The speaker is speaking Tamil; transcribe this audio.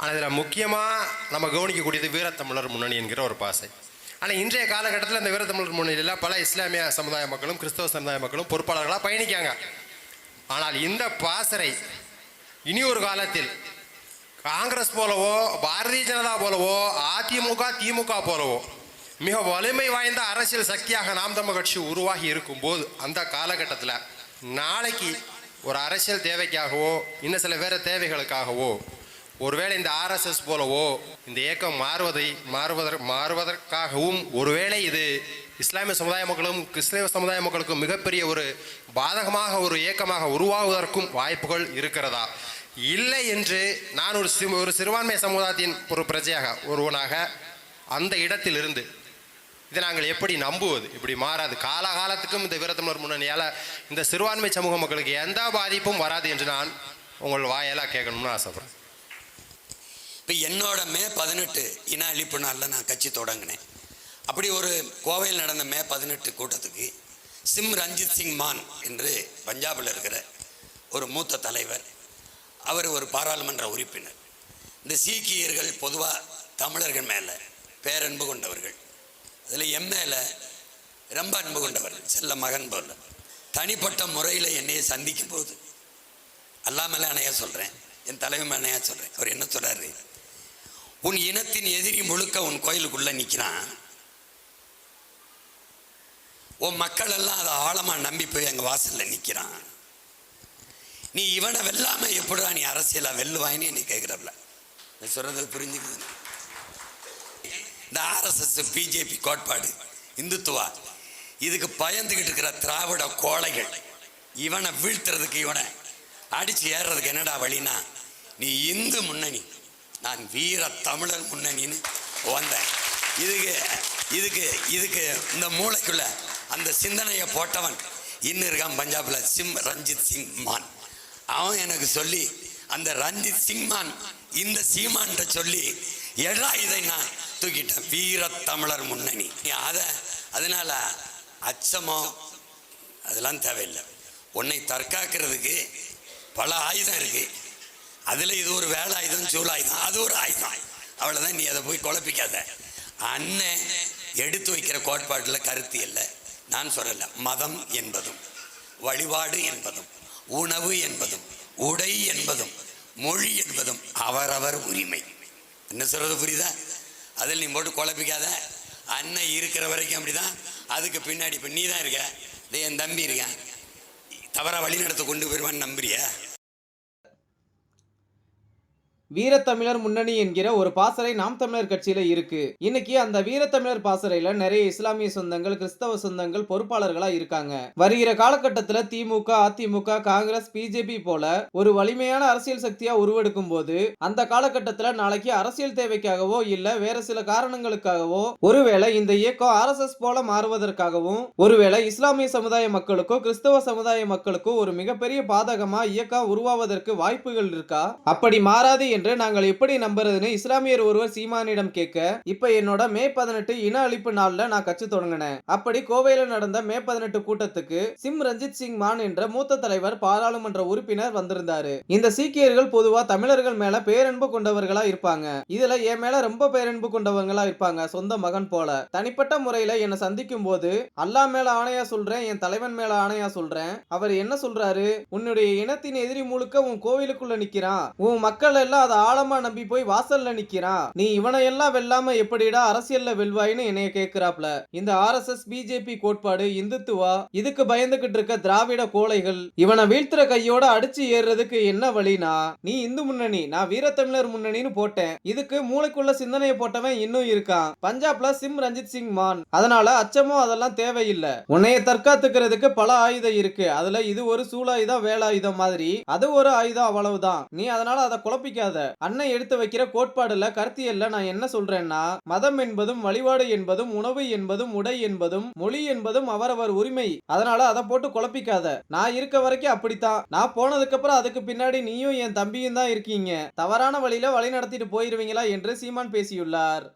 ஆனால் இதில் முக்கியமாக நம்ம கவனிக்கக்கூடியது வீரத்தமிழர் முன்னணி என்கிற ஒரு பாசை. ஆனால் இன்றைய காலகட்டத்தில் இந்த வீரத்தமிழர் முன்னணியில் பல இஸ்லாமிய சமுதாய மக்களும் கிறிஸ்தவ சமுதாய மக்களும் பொறுப்பாளர்களாக பயணிக்காங்க ஆனால் இந்த பாசறை இனி ஒரு காலத்தில் காங்கிரஸ் போலவோ பாரதிய ஜனதா போலவோ அதிமுக திமுக போலவோ மிக வலிமை வாய்ந்த அரசியல் சக்தியாக நாம் தமிழ் கட்சி உருவாகி இருக்கும்போது அந்த காலகட்டத்தில் நாளைக்கு ஒரு அரசியல் தேவைக்காகவோ இன்னும் சில வேறு தேவைகளுக்காகவோ ஒருவேளை இந்த ஆர்எஸ்எஸ் போலவோ இந்த இயக்கம் மாறுவதை மாறுவதற் மாறுவதற்காகவும் ஒருவேளை இது இஸ்லாமிய சமுதாய மக்களும் கிறிஸ்தவ சமுதாய மக்களுக்கும் மிகப்பெரிய ஒரு பாதகமாக ஒரு இயக்கமாக உருவாகுவதற்கும் வாய்ப்புகள் இருக்கிறதா? இல்லை என்று நான் ஒரு சிறு ஒரு சிறுபான்மை சமுதாயத்தின் ஒரு பிரஜையாக ஒருவனாக அந்த இடத்திலிருந்து இதை நாங்கள் எப்படி நம்புவது? இப்படி மாறாது. காலகாலத்துக்கும் இந்த வீரத்தமிழர் முன்னணியால் இந்த சிறுபான்மை சமூக மக்களுக்கு எந்த பாதிப்பும் வராது என்று நான் உங்கள் வாயெல்லாம் கேட்கணும்னு ஆசைப்படுறேன். இப்போ என்னோட மே பதினெட்டு இன அழிப்பு நாளில் நான் கட்சி தொடங்கினேன். அப்படி ஒரு கோவையில் நடந்த மே பதினெட்டு கூட்டத்துக்கு சிம் ரஞ்சித் சிங் மான் என்று பஞ்சாபில் இருக்கிற ஒரு மூத்த தலைவர் அவர் ஒரு பாராளுமன்ற உறுப்பினர். இந்த சீக்கியர்கள் பொதுவாக தமிழர்கள் மேலே பேரன்பு கொண்டவர்கள். அதில் என் மேலே ரொம்ப அன்பு கொண்டவர்கள் செல்ல மகன் போல. தனிப்பட்ட முறையில் என்னையை சந்திக்கும் போது அல்லாமல் மேலே அணையா சொல்கிறேன் என் தலைமை அணையா சொல்கிறேன் அவர் என்ன சொல்கிறாரு உன் இனத்தின் எதிரி முழுக்க உன் கோயிலுக்குள்ள நிற்கிறான் உன் மக்கள் எல்லாம் அதை ஆழமா நம்பி போய் எங்க வாசல்ல நிற்கிறான் நீ இவனை வெல்லாம எப்படா நீ அரசியலா வெல்லுவாயின்னு நீ கேட்கிறல்ல நான் சொல்றது புரிஞ்சுக்குது இந்த ஆர்எஸ்எஸ் பிஜேபி கோட்பாடு இந்துத்துவா இதுக்கு பயந்துகிட்டு இருக்கிற திராவிட கோழைகள் இவனை வீழ்த்துறதுக்கு இவனை அடிச்சு ஏறுறதுக்கு என்னடா வழினா நீ இந்து முன்னணி. நான் வீர தமிழர் முன்னணின்னு வந்தேன். இதுக்கு இதுக்கு இதுக்கு இந்த மூளைக்குள்ள அந்த சிந்தனையை போட்டவன் இன்னும் இருக்கான் பஞ்சாபில் சிம் ரஞ்சித் சிங் மான். அவன் எனக்கு சொல்லி அந்த ரஞ்சித் சிங் மான் இந்த சீமான்ட்ட சொல்லி எடா இதை நான் தூக்கிட்டேன் வீர தமிழர் முன்னணி. அதை அதனால் அச்சமோ அதெல்லாம் தேவையில்லை. உன்னை தற்காக்கிறதுக்கு பல ஆயுதம் இருக்குது அதில் இது ஒரு வேலை ஆயுதம் சூழ் ஆயுதம் அது ஒரு ஆயுதம். அவ்வளோதான் நீ அதை போய் குழப்பிக்காத. அண்ணன் எடுத்து வைக்கிற கோட்பாட்டில் கருத்து இல்லை. நான் சொல்லலை மதம் என்பதும் வழிபாடு என்பதும் உணவு என்பதும் உடை என்பதும் மொழி என்பதும் அவரவர் உரிமை. என்ன சொல்றது புரியுதா? அதில் நீ போட்டு குழப்பிக்காத. அண்ணன் இருக்கிற வரைக்கும் அப்படிதான். அதுக்கு பின்னாடி இப்போ நீ தான் இருக்க என் தம்பி இருக்கேன். தவறாக வழி நடத்த கொண்டு போயிடுவான்னு நம்புறியா? வீரத்தமிழர் முன்னணி என்கிற ஒரு பாசறை நாம் தமிழர் கட்சியில இருக்கு. இன்னைக்கு அந்த வீரத்தமிழர் பாசறையில நிறைய இஸ்லாமிய சொந்தங்கள் கிறிஸ்தவ சொந்தங்கள் பொறுப்பாளர்களா இருக்காங்க. வருகிற காலகட்டத்துல திமுக அதிமுக காங்கிரஸ் பிஜேபி போல ஒரு வலிமையான அரசியல் சக்தியா உருவெடுக்கும் போது அந்த காலகட்டத்துல நாளைக்கு அரசியல் தேவைக்காகவோ இல்ல வேற சில காரணங்களுக்காகவோ ஒருவேளை இந்த இயக்கம் ஆர்எஸ்எஸ் போல மாறுவதற்காகவும் ஒருவேளை இஸ்லாமிய சமுதாய மக்களுக்கோ கிறிஸ்தவ சமுதாய மக்களுக்கோ ஒரு மிகப்பெரிய பாதகமா இயக்கம் உருவாவதற்கு வாய்ப்புகள் இருக்கா? அப்படி மாறாது என்று நாங்கள் எப்படி நம்புறதுன்னு இஸ்லாமியர் ஒருவர் சீமானிடம் கேட்க இப்ப என்னோட மே பதினெட்டு இன அழிப்பு நாள்ல நான் கட்சி தொடங்கினேன். அப்படி கோவையில நடந்த மே பதினெட்டு கூட்டத்துக்கு சிம் ரஞ்சித் சிங் மான் என்ற மூத்த தலைவர் பாராளுமன்ற உறுப்பினர் வந்திருந்தாரு. இந்த சீக்கியர்கள் பொதுவா தமிழர்கள் மேல பேரன்பு கொண்டவர்களா இருப்பாங்க. இதுல என் மேல ரொம்ப பேரன்பு கொண்டவங்களா இருப்பாங்க சொந்த மகன் போல. தனிப்பட்ட முறையில என்னை சந்திக்கும் போது அல்லா மேல ஆணையா சொல்றேன் என் தலைவன் மேல ஆணையா சொல்றேன். அவர் என்ன சொல்றாரு? உன்னுடைய இனத்தின் எதிரி முழுக்க உன் கோவிலுக்குள்ள நிக்கிறான். உன் மக்கள் எல்லாம் அதை ஆழமா நம்பி போய் வாசல்ல நிக்கிறான். நீ இவனை எல்லாம் வெல்லாம எப்படிடா அரசியல்ல வெல்வாயின்னு என்னைய கேக்குறாப்ல. இந்த ஆர்எஸ்எஸ் பிஜேபி கோட்பாடு இந்துத்துவா? இதுக்கு பயந்துகிட்டு இருக்க திராவிட கோழைகள் இவனை வீழ்த்துற கையோட அடிச்சு ஏறுறதுக்கு என்ன வழினா நீ இந்து முன்னணி நான் வீரத்தமிழர் முன்னணின்னு போட்டேன். இதுக்கு மூளைக்குள்ள சிந்தனையை போட்டவன் இன்னும் இருக்கான். பஞ்சாப்ல சிம் ரஞ்சித் சிங் மான். அதனால அச்சமோ அதெல்லாம் தேவையில்லை. உன்னைய தற்காத்துக்கிறதுக்கு பல ஆயுதம் இருக்கு. அதுல இது ஒரு சூழாயுதம் வேலாயுதம் மாதிரி. அது ஒரு ஆயுதம் அவ்வளவுதான். நீ அதனால அதை குழப்பிக்காத. அண்ணன் எடுத்து வைக்கிற கோட்பாடுல கருத்தியல்ல நான் என்ன சொல்றேன்னா மதம் என்பதும் வழிபாடு என்பதும் உணவு என்பதும் உடை என்பதும் மொழி என்பதும் அவரவர் உரிமை. அதனால அதை போட்டு குழப்பிக்காத. நான் இருக்க வரைக்கும் அப்படித்தான். நான் போனதுக்கு அப்புறம் அதுக்கு பின்னாடி நீயும் என் தம்பியும் தான் இருக்கீங்க. தவறான வழியில வழி நடத்திட்டு போயிருவீங்களா என்று சீமான் பேசியுள்ளார்.